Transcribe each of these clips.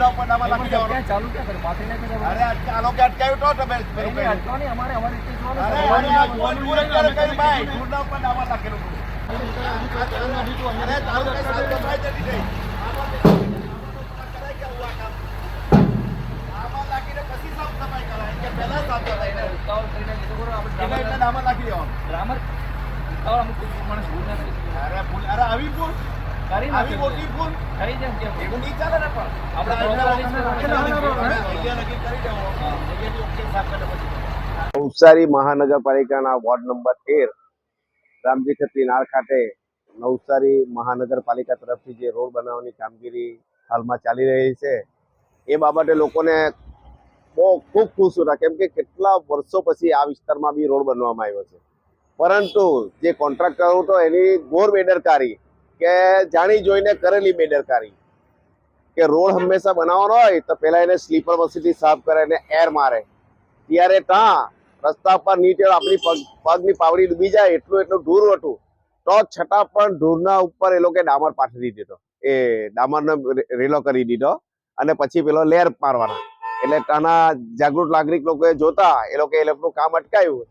ધૂળના ઉપર નામાં નાખી દેવાનો ચાલુ ક્યાં કર્યું? માથે નાખી દેવાનું. અરે આ તો તમે પેલું નહીં, અમારે અમારી રીતે જોવાનું પૂરું કરે કઈ ભાઈ? ઉપર નામાં નાખેલું તારું કઈ અરે આવી ભૂલ. કરી મોટી ભૂલ. થઈ એવું નહીં ચાલે ને પણ. આપણે નવસારી મહાનગરપાલિકાના વોર્ડ નંબર તેર રામજી ખત્રી નાળ ખાતે નવસારી મહાનગરપાલિકા તરફથી જે રોડ બનાવવાની કામગીરી હાલમાં ચાલી રહી છે એ બાબતે લોકોને બહુ ખૂબ ખુશ હતા કેમ કે કેટલા વર્ષો પછી આ વિસ્તારમાં બી રોડ બનવામાં આવ્યો છે. પરંતુ જે કોન્ટ્રાક્ટર હતો એની ગોર બેદરકારી કે જાણી જોઈને કરેલી બેદરકારી. કે રોડ હંમેશા બનાવવાનો હોય તો પેલા એને સ્લીપર મસીથી સાફ કરે અને એર મારે. ત્યારે ત્યાં રસ્તા પર નીચે આપણી પગ, પગની પાવડી ડૂબી જાય એટલું એટલું ઢૂર હતું. તો છતાં પણ ઢૂરના ઉપર એ લોકોએ ડામર પાથરી દીધો. એ ડામરનો રેલો કરી દીધો અને પછી પેલો લેર મારવાના. એટલે ત્યાંના જાગૃત નાગરિક લોકોએ જોતા એ લોકો એ લોકોનું કામ અટકાયું.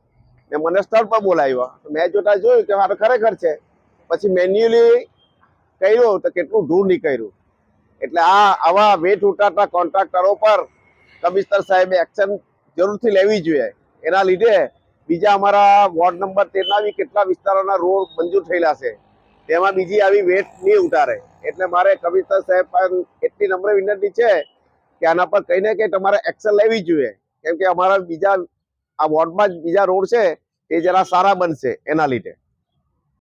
ને મને સ્થળ પર બોલાવ્યો. મેં જોતા જોયું કે મારે ખરેખર છે. પછી મેન્યુઅલી કર્યું તો કેટલું ધૂળ નીકળ્યું. એટલે આ આવા વેઠ ઉટાટા કોન્ટ્રાક્ટરો પર કમિશનર સાહેબે એક્શન જરૂરથી લેવી જોઈએ. એના લીધે બીજા અમારા વોર્ડ નંબર તેરના બી કેટલા વિસ્તારોના રોડ મંજૂર થયેલા છે. તેમાં બીજી આવી વેટ નહીં ઉતારે એટલે મારે કમિશનર સાહેબ પણ એટલી નમ્ર વિનંતી છે કે આના પર કંઈ ને કંઈ તમારે એક્શન લેવી જોઈએ. કેમ કે અમારા બીજા, આ વોર્ડમાં બીજા રોડ છે એ જરા સારા બનશે એના લીધે.